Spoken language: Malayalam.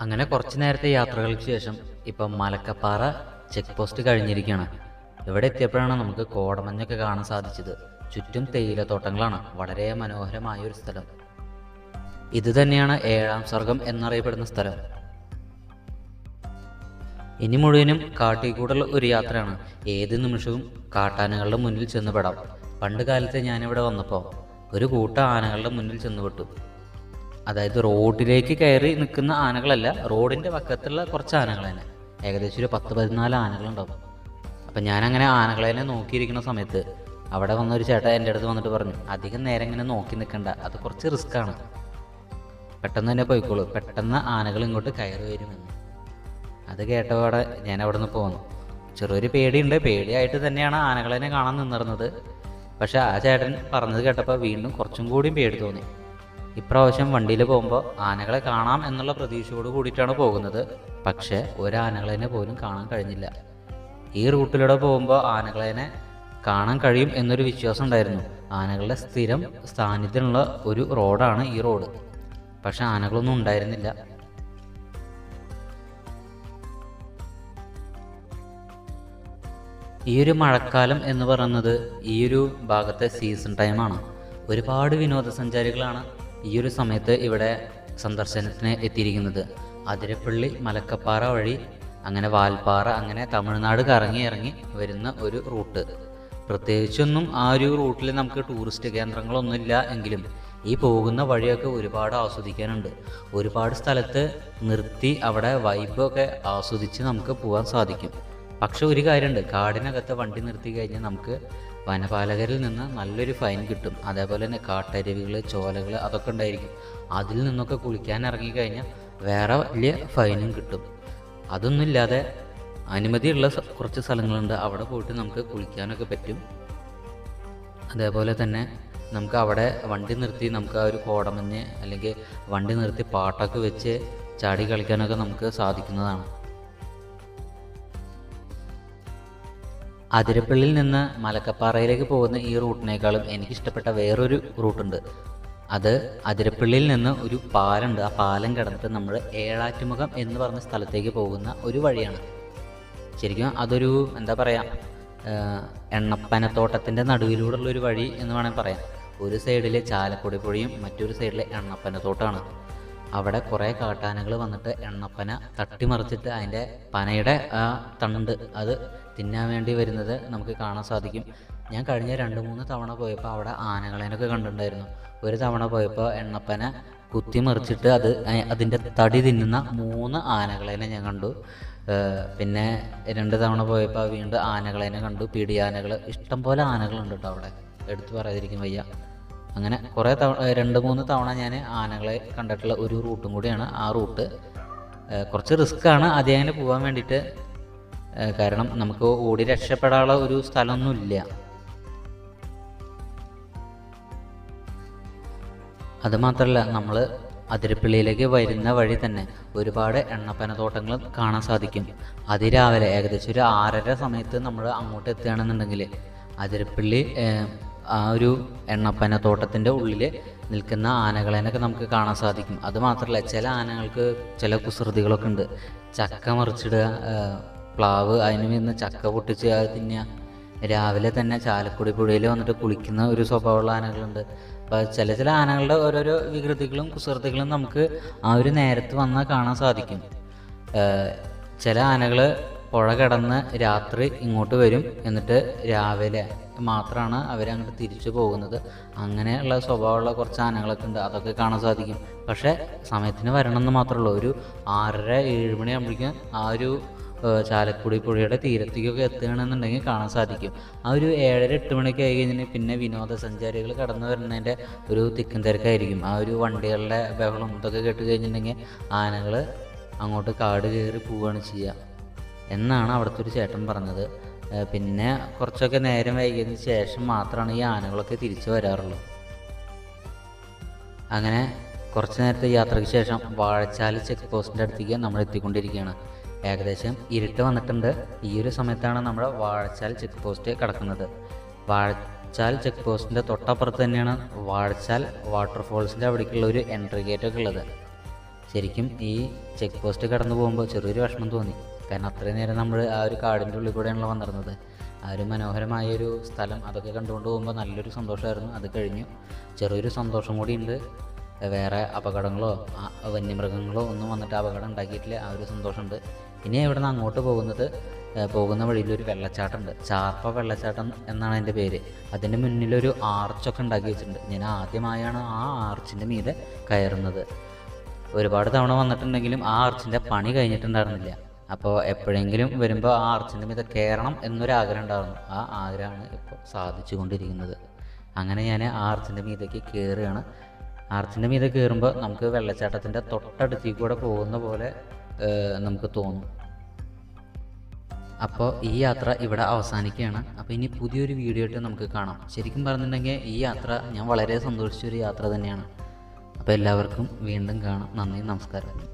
അങ്ങനെ കുറച്ചു നേരത്തെ യാത്രകൾക്ക് ശേഷം ഇപ്പം മലക്കപ്പാറ ചെക്ക് പോസ്റ്റ് കഴിഞ്ഞിരിക്കുകയാണ്. ഇവിടെ എത്തിയപ്പോഴാണ് നമുക്ക് കോടമഞ്ഞൊക്കെ കാണാൻ സാധിച്ചത്. ചുറ്റും തേയിലത്തോട്ടങ്ങളാണ്. വളരെ മനോഹരമായ ഒരു സ്ഥലം. ഇത് തന്നെയാണ് ഏഴാം സ്വർഗം എന്നറിയപ്പെടുന്ന സ്ഥലം. ഇനി മുഴുവനും കാട്ടിക്കൂടുള്ള ഒരു യാത്രയാണ്. ഏത് നിമിഷവും കാട്ടാനകളുടെ മുന്നിൽ ചെന്നുപെടാം പണ്ട് കാലത്ത് ഞാനിവിടെ വന്നപ്പോൾ ഒരു കൂട്ടം ആനകളുടെ മുന്നിൽ ചെന്നുപെട്ടു അതായത് റോഡിലേക്ക് കയറി നിൽക്കുന്ന ആനകളല്ല റോഡിന്റെ പക്കത്തുള്ള കുറച്ച് ആനകൾ തന്നെ. ഏകദേശം ഒരു പത്ത് പതിനാല് ആനകളുണ്ടാവും. അപ്പം ഞാനങ്ങനെ ആനകളെ തന്നെ നോക്കിയിരിക്കുന്ന സമയത്ത് അവിടെ വന്ന ഒരു ചേട്ടൻ എന്റെ അടുത്ത് വന്നിട്ട് പറഞ്ഞു അധികം നേരം ഇങ്ങനെ നോക്കി നിൽക്കണ്ട അത് കുറച്ച് റിസ്ക്കാണ് പെട്ടെന്ന് തന്നെ പോയിക്കോളൂ പെട്ടെന്ന് ആനകൾ ഇങ്ങോട്ട് കയറി വരുമെന്ന്. അത് കേട്ടപാടെ ഞാൻ അവിടെ നിന്ന് പോന്നു ചെറിയൊരു പേടിയുണ്ട് പേടിയായിട്ട് തന്നെയാണ് ആനകളെ കാണാൻ നിന്നിരുന്നത്. പക്ഷേ ആ ചേട്ടൻ പറഞ്ഞത് കേട്ടപ്പോൾ വീണ്ടും കുറച്ചും കൂടിയും പേടി തോന്നി. ഇപ്രാവശ്യം വണ്ടിയിൽ പോകുമ്പോൾ ആനകളെ കാണാം എന്നുള്ള പ്രതീക്ഷയോട് കൂടിയിട്ടാണ് പോകുന്നത്. പക്ഷേ ഒരാനകളെ പോലും കാണാൻ കഴിഞ്ഞില്ല. ഈ റൂട്ടിലൂടെ പോകുമ്പോൾ ആനകളെ കാണാൻ കഴിയും എന്നൊരു വിശ്വാസം ഉണ്ടായിരുന്നു. ആനകളുടെ സ്ഥിരം സാന്നിധ്യമുള്ള ഒരു റോഡാണ് ഈ റോഡ്. പക്ഷെ ആനകളൊന്നും ഉണ്ടായിരുന്നില്ല. ഈ ഒരു മഴക്കാലം എന്ന് പറയുന്നത് ഈ ഒരു ഭാഗത്തെ സീസൺ ടൈമാണ്. ഒരുപാട് വിനോദസഞ്ചാരികളാണ് ഈ ഒരു സമയത്ത് ഇവിടെ സന്ദർശനത്തിന് എത്തിയിരിക്കുന്നത് അതിരപ്പള്ളി മലക്കപ്പാറ വഴി അങ്ങനെ വാൽപ്പാറ അങ്ങനെ തമിഴ്നാട് കറങ്ങി ഇറങ്ങി വരുന്ന ഒരു റൂട്ട്. പ്രത്യേകിച്ചൊന്നും ആ ഒരു റൂട്ടിൽ നമുക്ക് ടൂറിസ്റ്റ് കേന്ദ്രങ്ങളൊന്നുമില്ല എങ്കിലും ഈ പോകുന്ന വഴിയൊക്കെ ഒരുപാട് ആസ്വദിക്കാനുണ്ട്. ഒരുപാട് സ്ഥലത്ത് നിർത്തി അവിടെ വൈബൊക്കെ ആസ്വദിച്ച് നമുക്ക് പോകാൻ സാധിക്കും. പക്ഷെ ഒരു കാര്യമുണ്ട് കാടിനകത്ത് വണ്ടി നിർത്തി കഴിഞ്ഞാൽ നമുക്ക് വനപാലകരിൽ നിന്ന് നല്ലൊരു ഫൈൻ കിട്ടും. അതേപോലെ തന്നെ കാട്ടരുവികൾ ചോലകൾ അതൊക്കെ ഉണ്ടായിരിക്കും. അതിൽ നിന്നൊക്കെ കുളിക്കാൻ ഇറങ്ങിക്കഴിഞ്ഞാൽ വേറെ വലിയ ഫൈനും കിട്ടും. അതൊന്നുമില്ലാതെ അനുമതിയുള്ള കുറച്ച് സ്ഥലങ്ങളുണ്ട്. അവിടെ പോയിട്ട് നമുക്ക് കുളിക്കാനൊക്കെ പറ്റും. അതേപോലെ തന്നെ നമുക്ക് അവിടെ വണ്ടി നിർത്തി നമുക്ക് ആ ഒരു കോടമഞ്ഞ് അല്ലെങ്കിൽ വണ്ടി നിർത്തി പാട്ടൊക്കെ വെച്ച് ചാടി കളിക്കാനൊക്കെ നമുക്ക് സാധിക്കുന്നതാണ്. അതിരപ്പള്ളിയിൽ നിന്ന് മലക്കപ്പാറയിലേക്ക് പോകുന്ന ഈ റൂട്ടിനേക്കാളും എനിക്കിഷ്ടപ്പെട്ട വേറൊരു റൂട്ടുണ്ട്. അത് അതിരപ്പള്ളിയിൽ നിന്ന് ഒരു പാലമുണ്ട് ആ പാലം കിടന്നിട്ട് നമ്മൾ ഏഴാറ്റുമുഖം എന്ന് പറഞ്ഞ സ്ഥലത്തേക്ക് പോകുന്ന ഒരു വഴിയാണ്. ശരിക്കും അതൊരു എന്താ പറയുക എണ്ണപ്പനത്തോട്ടത്തിന്റെ നടുവിലൂടെയുള്ള ഒരു വഴി എന്ന് വേണമെങ്കിൽ പറയാം. ഒരു സൈഡിൽ ചാലക്കുടി പുഴയും മറ്റൊരു സൈഡിൽ എണ്ണപ്പനത്തോട്ടമാണ് അവിടെ കുറേ കാട്ടാനകൾ വന്നിട്ട് എണ്ണപ്പന തട്ടിമറിച്ചിട്ട് അതിന്റെ പനയുടെ ആ തണ്ട് അത് തിന്നാൻ വേണ്ടി വരുന്നത് നമുക്ക് കാണാൻ സാധിക്കും. ഞാൻ കഴിഞ്ഞ രണ്ട് മൂന്ന് തവണ പോയപ്പോൾ അവിടെ ആനകളേനൊക്കെ കണ്ടിട്ടുണ്ടായിരുന്നു. ഒരു തവണ പോയപ്പോൾ എണ്ണപ്പന കുത്തിമറിച്ചിട്ട് അത് അ- അതിന്റെ തടി തിന്നുന്ന മൂന്ന് ആനകളേനെ ഞാൻ കണ്ടു. പിന്നെ രണ്ട് തവണ പോയപ്പോൾ വീണ്ടും ആനകളേനെ കണ്ടു. പിടിയാനകൾ ഇഷ്ടംപോലെ ആനകളുണ്ട് കേട്ടോ അവിടെ. എടുത്തു പറയാതിരിക്കും വയ്യ. അങ്ങനെ കുറേ തവണ രണ്ട് മൂന്ന് തവണ ഞാൻ ആനകളെ കണ്ടിട്ടുള്ള ഒരു റൂട്ടും കൂടിയാണ് ആ റൂട്ട്. കുറച്ച് റിസ്ക്കാണ് അങ്ങനെ പോകാൻ വേണ്ടിയിട്ട്. കാരണം നമുക്ക് ഓടി രക്ഷപ്പെടാനുള്ള ഒരു സ്ഥലമൊന്നുമില്ല. അത് മാത്രമല്ല നമ്മൾ അതിരപ്പള്ളിയിലേക്ക് വരുന്ന വഴി തന്നെ ഒരുപാട് എണ്ണപ്പനത്തോട്ടങ്ങൾ കാണാൻ സാധിക്കും. അതിരാവിലെ ഏകദേശം ഒരു ആറര സമയത്ത് നമ്മൾ അങ്ങോട്ട് എത്തുകയാണെന്നുണ്ടെങ്കിൽ അതിരപ്പള്ളി ആ ഒരു എണ്ണപ്പനത്തോട്ടത്തിന്റെ ഉള്ളിൽ നിൽക്കുന്ന ആനകളെനൊക്കെ നമുക്ക് കാണാൻ സാധിക്കും. അതുമാത്രമല്ല ചില ആനകൾക്ക് ചില കുസൃതികളൊക്കെ ഉണ്ട്. ചക്ക മറിച്ചിടുക പ്ലാവ് അതിന് നിന്ന് ചക്ക പൊട്ടിച്ച് അത് തിന്നുക രാവിലെ തന്നെ ചാലക്കുടി പുഴയിൽ വന്നിട്ട് കുളിക്കുന്ന ഒരു സ്വഭാവമുള്ള ആനകളുണ്ട്. അപ്പോൾ ചില ചില ആനകളുടെ ഓരോരോ വികൃതികളും കുസൃതികളും നമുക്ക് ആ ഒരു നേരത്ത് വന്നാൽ കാണാൻ സാധിക്കും. ചില ആനകൾ പുഴ കിടന്ന് രാത്രി ഇങ്ങോട്ട് വരും. എന്നിട്ട് രാവിലെ മാത്രമാണ് അവരങ്ങോട്ട് തിരിച്ചു പോകുന്നത്. അങ്ങനെയുള്ള സ്വഭാവമുള്ള കുറച്ച് ആനകളൊക്കെ ഉണ്ട്. അതൊക്കെ കാണാൻ സാധിക്കും. പക്ഷേ സമയത്തിന് വരണം എന്ന് മാത്രമേ ഉള്ളൂ ഒരു ആറര ഏഴ് മണിയാകുമ്പോഴേക്കും ആ ഒരു ചാലക്കുടി പുഴയുടെ തീരത്തേക്കൊക്കെ എത്തുകയാണെന്നുണ്ടെങ്കിൽ കാണാൻ സാധിക്കും. ആ ഒരു ഏഴര എട്ട് മണിയൊക്കെ ആയി കഴിഞ്ഞാൽ പിന്നെ വിനോദസഞ്ചാരികൾ കടന്നു വരുന്നതിന്റെ ഒരു തിക്കും തിരക്കായിരിക്കും. ആ ഒരു വണ്ടികളുടെ ബഹളം ഇതൊക്കെ കേട്ട് കഴിഞ്ഞിട്ടുണ്ടെങ്കിൽ ആനകൾ അങ്ങോട്ട് കാട് കയറി പോവുകയാണ് ചെയ്യുക. എന്നാണ് അവിടുത്തെ ഒരു ചേട്ടൻ പറഞ്ഞത്. പിന്നെ കുറച്ചൊക്കെ നേരം വൈകിയതിന് ശേഷം മാത്രമാണ് ഈ ആനകളൊക്കെ തിരിച്ചു വരാറുള്ളത് അങ്ങനെ കുറച്ച് നേരത്തെ യാത്രയ്ക്ക് ശേഷം വാഴച്ചാൽ ചെക്ക് പോസ്റ്റിന്റെ അടുത്തേക്ക് നമ്മൾ എത്തിക്കൊണ്ടിരിക്കുകയാണ്. ഏകദേശം ഇരുട്ട് വന്നിട്ടുണ്ട്. ഈ ഒരു സമയത്താണ് നമ്മുടെ വാഴച്ചാൽ ചെക്ക് പോസ്റ്റ് കിടക്കുന്നത്. വാഴച്ചാൽ ചെക്ക് പോസ്റ്റിന്റെ തൊട്ടപ്പുറത്ത് തന്നെയാണ് വാഴച്ചാൽ വാട്ടർഫോൾസിന്റെ അവിടേക്കുള്ള ഒരു എൻട്രി ഗേറ്റ് ഒക്കെ ഉള്ളത്. ശരിക്കും ഈ ചെക്ക് പോസ്റ്റ് കടന്നു പോകുമ്പോൾ ചെറിയൊരു വിഷമം തോന്നി. കാരണം അത്രയും നേരം നമ്മൾ ആ ഒരു കാടിന്റെ ഉള്ളിൽ കൂടെയാണല്ലോ വന്നിരുന്നത്. ആ ഒരു മനോഹരമായ ഒരു സ്ഥലം അതൊക്കെ കണ്ടുകൊണ്ട് പോകുമ്പോൾ നല്ലൊരു സന്തോഷമായിരുന്നു. അത് കഴിഞ്ഞു. ചെറിയൊരു സന്തോഷം കൂടി ഉണ്ട്. വേറെ അപകടങ്ങളോ വന്യമൃഗങ്ങളോ ഒന്നും വന്നിട്ട് അപകടം ഉണ്ടാക്കിയിട്ടില്ല. ആ ഒരു സന്തോഷമുണ്ട്. ഇനി ഇവിടെ നിന്ന് അങ്ങോട്ട് പോകുന്നത് പോകുന്ന വഴിയിലൊരു വെള്ളച്ചാട്ടമുണ്ട്. ചാർപ്പ വെള്ളച്ചാട്ടം എന്നാണ് അതിന്റെ പേര്. അതിന്റെ മുന്നിലൊരു ആർച്ചൊക്കെ ഉണ്ടാക്കി വെച്ചിട്ടുണ്ട്. ഞാൻ ആദ്യമായാണ് ആ ആർച്ചിന്റെ മീതെ കയറുന്നത്. ഒരുപാട് തവണ വന്നിട്ടുണ്ടെങ്കിലും ആ ആർച്ചിന്റെ പണി കഴിഞ്ഞിട്ടുണ്ടായിരുന്നില്ല. അപ്പോൾ എപ്പോഴെങ്കിലും വരുമ്പോൾ ആ ആർച്ചിന്റെ മീതെ കയറണം എന്നൊരാഗ്രഹം ഉണ്ടായിരുന്നു. ആ ആഗ്രഹമാണ് ഇപ്പോൾ സാധിച്ചുകൊണ്ടിരിക്കുന്നത്. അങ്ങനെ ഞാൻ ആ ആർച്ചിന്റെ മീതേക്ക് കയറുകയാണ് ആർച്ചിന്റെ മീതെ കയറുമ്പോൾ നമുക്ക് വെള്ളച്ചാട്ടത്തിന്റെ തൊട്ടടുത്തേക്ക് കൂടെ പോകുന്ന പോലെ നമുക്ക് തോന്നും. അപ്പോൾ ഈ യാത്ര ഇവിടെ അവസാനിക്കുകയാണ്. അപ്പോൾ ഇനി പുതിയൊരു വീഡിയോ ആയിട്ട് നമുക്ക് കാണാം. ശരിക്കും പറഞ്ഞിട്ടുണ്ടെങ്കിൽ ഈ യാത്ര ഞാൻ വളരെ സന്തോഷിച്ചൊരു യാത്ര തന്നെയാണ്. അപ്പോൾ എല്ലാവർക്കും വീണ്ടും കാണാം. നന്ദി നമസ്കാരം.